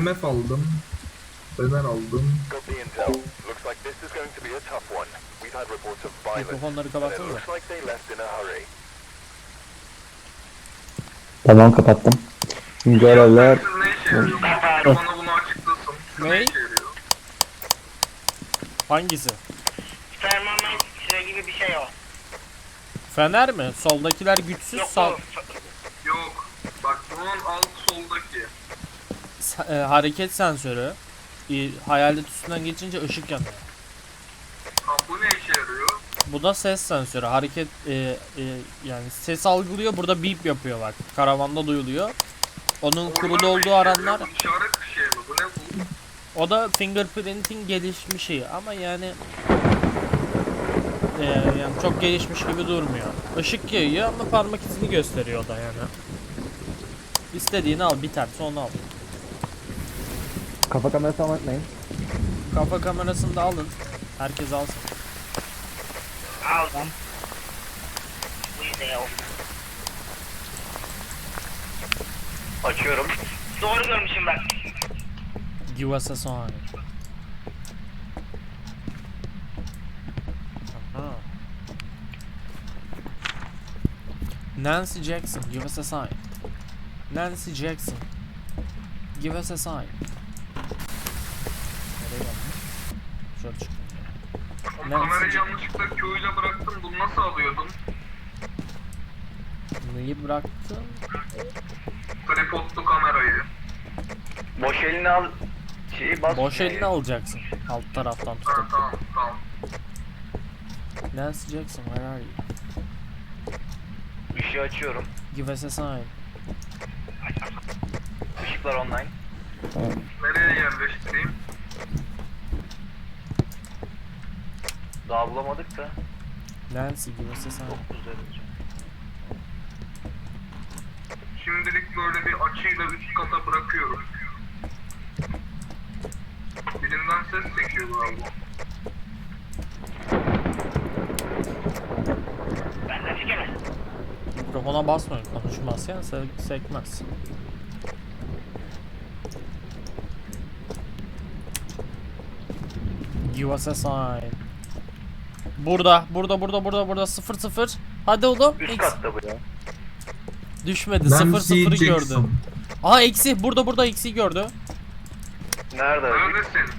MF aldım. Fener aldım. Got the intel. Looks like this is going to be a tough one. We've had reports of violence. Mikrofonları And it kapatsanıza. looks like they left in a hurry. Tamam kapattım. Görevler Siz ne işe yarıyor? Bana bunu açıklasın. Şu Ne? Ne işe yarıyor? Hangisi? Termometre gibi bir şey o. Fener mi? Soldakiler güçsüz Yok sağ o. Yok. Bak bunun alt soldaki. E, hareket sensörü. E, hayalet üstünden geçince ışık yanıyor. Ha bu ne işe yarıyor? Bu da ses sensörü. Hareket e, e, yani ses algılıyor. Burada beep yapıyor bak. Karavanda duyuluyor. Onun kurulu Orman ne olduğu aranlar işaret bir şey mi? Bu ne bu? o da fingerprinting gelişmişi ama yani e, yani çok gelişmiş gibi durmuyor. Işık yayıyor ama parmak izini gösteriyor o da yani. İstediğini al biterse onu al. Kafa kamerası unutmayın. Kafa kamerasını da alın. Herkes alsın. Aldım. Açıyorum. Doğru görmüşüm ben. Give us a sign. Aha. Nancy Jackson, give us a sign. Nancy Jackson, give us a sign. Nereye gelmiş? Şöyle çık. O Nancy kamerayı Jackson. yanlışlıkla Q'yla bıraktım. Bunu nasıl alıyordum? Neyi bıraktın? Tripodlu kamerayı. Boş elini al. Şeyi bas. Boş elini alacaksın. Alt taraftan Ha tutup. tamam tamam. Nancy Jackson, where are you? Işığı açıyorum. Give us a sign. Işıklar online. Nereye yerleştireyim? Daha bulamadık da. Us a sign. 9 derece. Şimdilik böyle bir açıyla üst kata bırakıyorum. Birinden ses çekiyor galiba. Ben de fikir Mikrofona basmayın konuşmazken se- sekmez. Give us a sign. Burada, burada, burada, burada, burada 0 0. Hadi oğlum. Üst katta bu ya. Düşmedi. 0 0'ı gördü. Aa eksi. Burada burada eksi gördü. Nerede? Neredesin?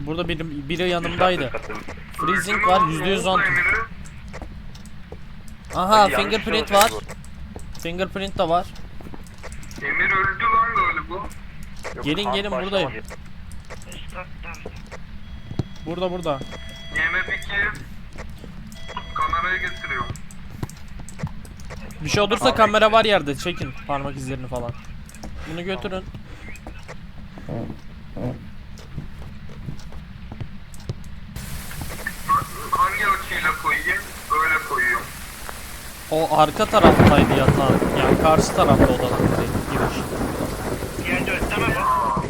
Burada biri, biri yanımdaydı. Freezing var lan? %100 Ne oldu on. Aha fingerprint şey var. Fingerprint de var. Emir öldü lan galiba. Gelin, gelin, buradayım. Burada burada. YMF 2 kamerayı getiriyor. Bir şey olursa kamera var yerde. Çekin parmak izlerini falan. Bunu götürün. Hangi açıyla koyayım? Öyle koyuyorum. O arka taraftaydı yatağın. Yani karşı tarafta odalardaydı giriş. Diğer dört tamam mı? Aa.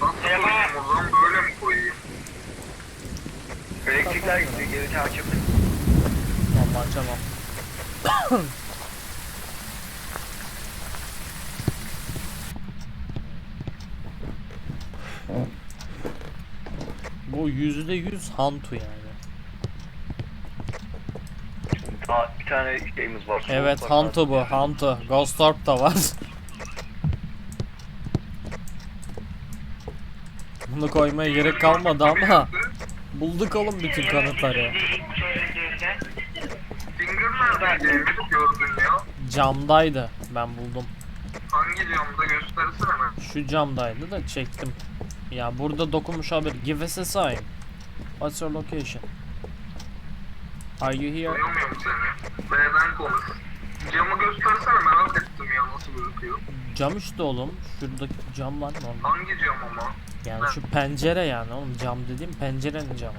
Nasıl Merhaba. koyayım o zaman? Böyle mi koyayım? Elektrikler gitti. Geri takip. Vallahi açamam. Bu yüzde yüz Hantu yani. Daha bir tane şeyimiz var. Evet. Hantu bu Hantu. Ghost Orb da var. Bunu koymaya gerek kalmadı ama bulduk oğlum bütün kanıtları. Finger neredeydi? Gördün ya. Camdaydı. Ben buldum. Hangi camda göstersene hemen. Şu camdaydı da çektim. Ya burada dokunmuş haber. Give us a sign. What's your location? Are you here? Duyamıyorum seni. B'den konuş. Camı göstersene merak ettim ya nasıl gözüküyor. Cam işte oğlum. Şuradaki cam var normal. Hangi cam ama? Yani şu pencere yani oğlum cam dediğim pencerenin camı.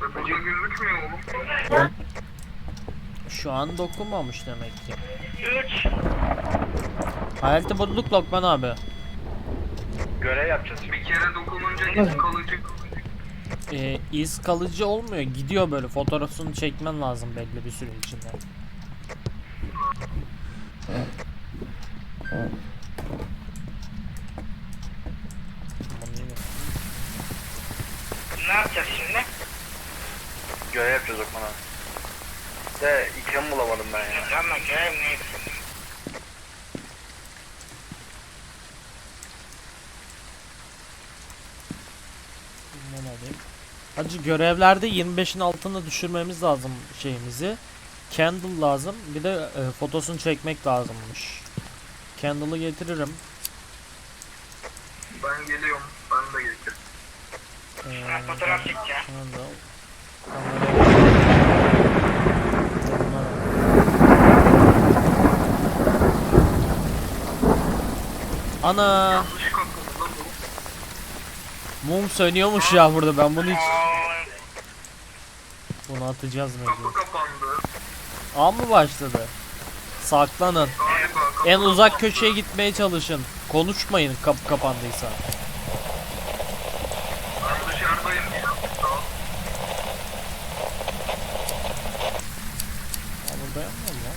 Burada gözükmüyor oğlum. Şu an dokunmamış demek ki. Üç. Hayalete bulduk Lokman abi. Görev yapacağız. Bir kere dokununca iz kalıcı. Ee, iz kalıcı olmuyor. Gidiyor böyle. Fotoğrafını çekmen lazım belli bir süre içinde. Aman yapacağız şimdi? Görev yapacağız Okman abi. De item bulamadım ben ya. Tamam görev neydi? Bundan alayım. Hacı görevlerde 25'in altına düşürmemiz lazım şeyimizi. Candle lazım. Bir de e, fotosunu çekmek lazımmış. Candle'ı getiririm. Ben geliyorum. Ben de getir. Ee, fotoğraf çekeceğim. Kamera. Ana mum sönüyormuş ya burada ben bunu hiç bunu atacağız Kapı mecbur. An mı başladı? Saklanın. En uzak köşeye gitmeye çalışın. Konuşmayın kapı kapandıysa. Ben dışarıdayım ya. Tamam. Aa, burada yapmıyorum lan.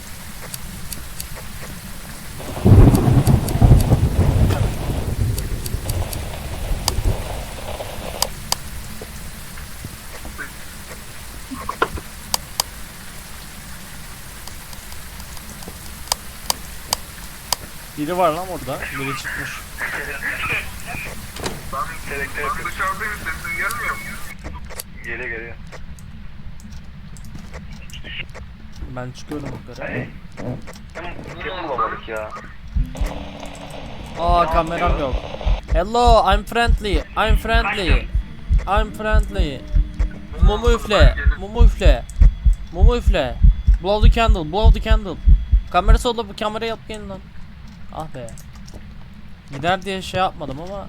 Biri var lan orada. Biri çıkmış. Ben, ben dışarıdayım. Sesin gelmiyor mu? Geliyor geliyor. Ben çıkıyorum yukarı. Item bulamadık ya. Aa kameram yok. Hello, I'm friendly. I'm friendly. I'm friendly. Mumu üfle. Mumu üfle. Mumu üfle. Blow the candle. Blow the candle. Kamerası olup bu kamerayı alıp gelin lan. Ah be. Gider diye şey yapmadım ama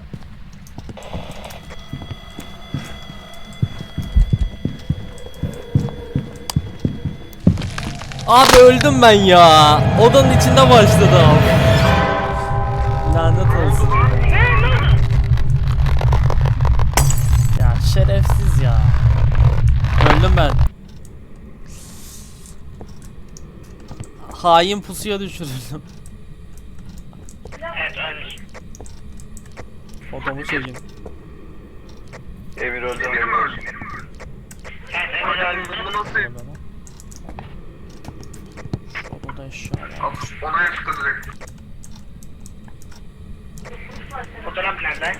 Abi öldüm ben ya. Odanın içinde başladım. Lanet olsun. Ya şerefsiz ya. Öldüm ben. Hain pusuya düşürüldüm. Evet ölmüş. Fotomu çekeyim. Emir öldü Biri mi Emir öldü? öldü. Evet Emir Hadi ölmüş. Bunu nasıl Orada lan. Odada eşya var. Al, Ona yaptı direkt. Fotoğraf nerede?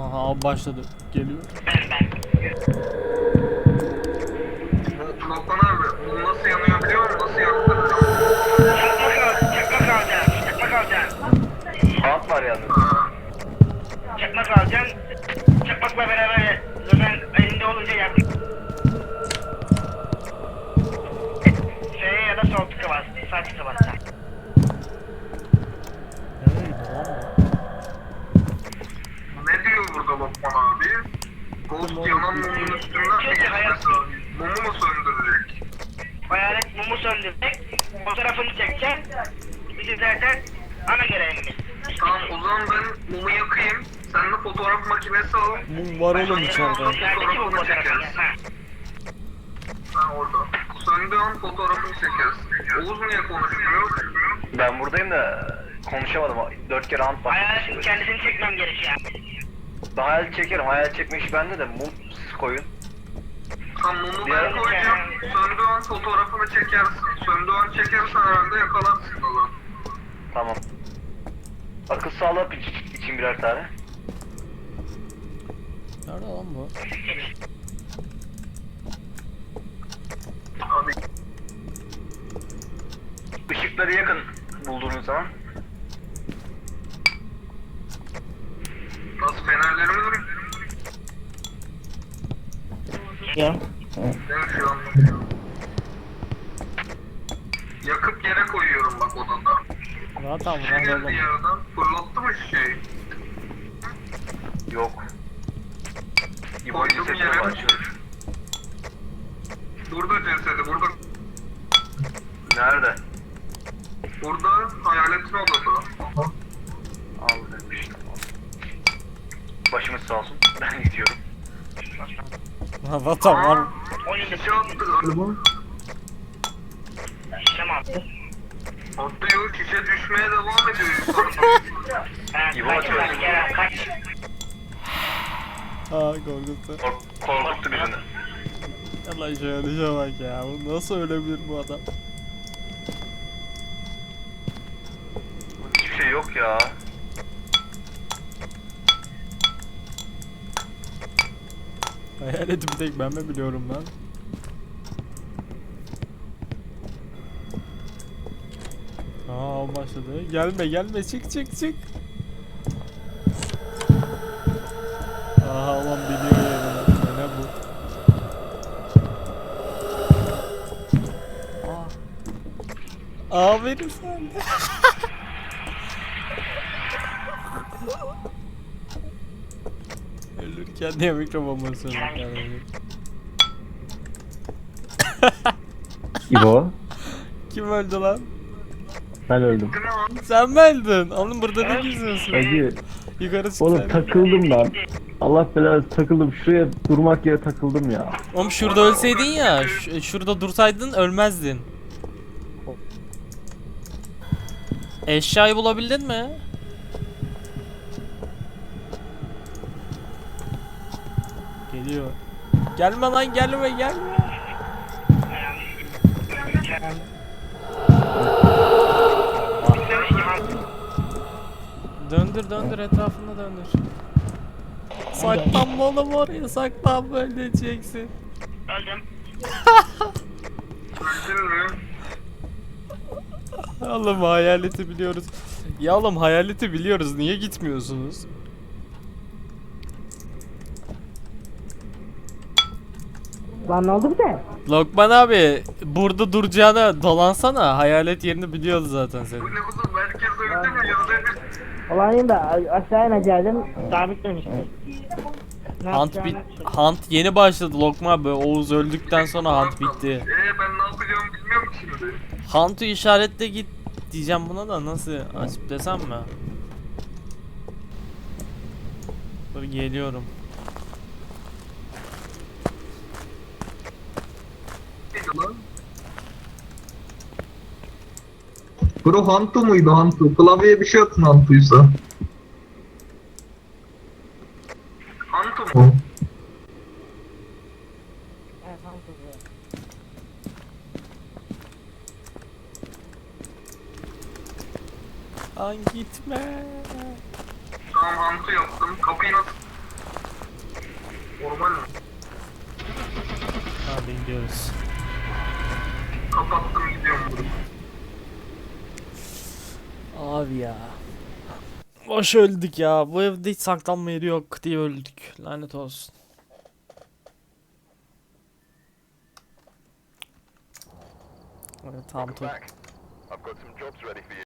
Aha abi başladı. Geliyor. Ben ben. Bu Lokman abi bu nasıl yanıyor biliyor musun? Nasıl yaktıracağım? Çakmak al, çakmak alacaksın. Çakmak alacaksın. Saat var yalnız. Ha. Çakmak alacaksın. Çakmakla beraber zaten elinde olunca yak. Şeye ya da sol tıka bas. Sağ tıka bas. Nereye gidiyor lan bu? Ne diyor burada Lokman abi? Ghost yanan mumun üstünden mi geçmesi lazım? Mumu mu söndürecek? Hayalet mumu söndürecek. Fotoğrafını çekeceksin. Bizim zaten ana görevimiz. Tamam o zaman ben mumu yakayım. Sen de fotoğraf makinesi al. Mum var oğlum içeride. Fotoğrafını? Ha. Ha orada. Söndüğü an fotoğrafını çekersin. Oğuz niye konuşmuyor? Ben buradayım da konuşamadım. Dört kere ant bastım. kendisini çekmem gerekiyor. Ben hayal çekerim. Hayal çekme işi bende de mum siz koyun. Tam mumu ben koyacağım. Söndüğü an fotoğrafını çekersin. Söndüğü an çekersen herhalde yakalarsın o zaman. Tamam. Akıl sağlığı iç, için birer tane. Nerede lan bu? Hadi. Işıkları yakın bulduğunuz zaman. Nasıl fenerlerimiz mi? Ya. Ben şu an Yakıp yere koyuyorum bak odada. Zaten Şey vuran geldi oğlum. yerden. Fırlattı mı şişeyi? Yok. Koydum yere. Burada cesedi. Burada Nerede? burada hayaletin odada. Aldım işte. Başımız sağ olsun. Ben gidiyorum. Zaten var. Şişe attı galiba. şişem aldı. Hatta yok şişe düşmeye devam ediyor İbo kaç Aa korkuttu. Kork- korkuttu birini. Allah şöyle düşe bak ya. Bu nasıl ölebilir bu adam? Hiçbir şey yok ya. Hayaleti bir tek ben mi biliyorum lan? Aa başladı. Gelme gelme çık çık çık. Aferin sen de. Ölürken niye mikrofon basıyorsun kardeşim? İbo. Kim öldü lan? Ben öldüm. Sen mi öldün? Oğlum burada ne geziyorsun? Hacı. Yukarı çık Oğlum sen. takıldım lan. Allah belanı takıldım. Şuraya durmak yere takıldım ya. Oğlum şurada ölseydin ya, ş- şurada dursaydın ölmezdin. Eşyayı bulabildin mi? Geliyor. Gelme lan gelme gelme. Döndür döndür etrafında döndür. Saklanma oğlum oraya saklanma öleceksin. öldüm. Öldün mü? Oğlum hayaleti biliyoruz. Ya oğlum hayaleti biliyoruz niye gitmiyorsunuz? Lan ne oldu bize? Lokman abi burada duracağına dolansana. Hayalet yerini biliyordu zaten senin. Bu ne kuzum herkes öldü mü Olayım da aşağı inecektim. Sabitlemişti. Ne Hunt, yapacağını bit Hunt yeni başladı Lokman abi. Oğuz öldükten sonra Hunt bitti. Eee ben ne yapacağımı bilmiyorum ki şimdi. Hunt'u işaretle git diyeceğim buna da nasıl açıp desem mi? Dur geliyorum. Bro Hantu muydu Hantu? Klavyeye bir şey atın Hantu'ysa. Hantu mu? Lan gitme. Tamam Hantu yaptım. Kapıyı nasıl? Normal mi? Hadi gidiyoruz. Kapattım gidiyorum bunu. Abi ya. Boş öldük ya. Bu evde hiç saklanma yeri yok diye öldük. Lanet olsun. Evet, Back. I've got some jobs ready for you.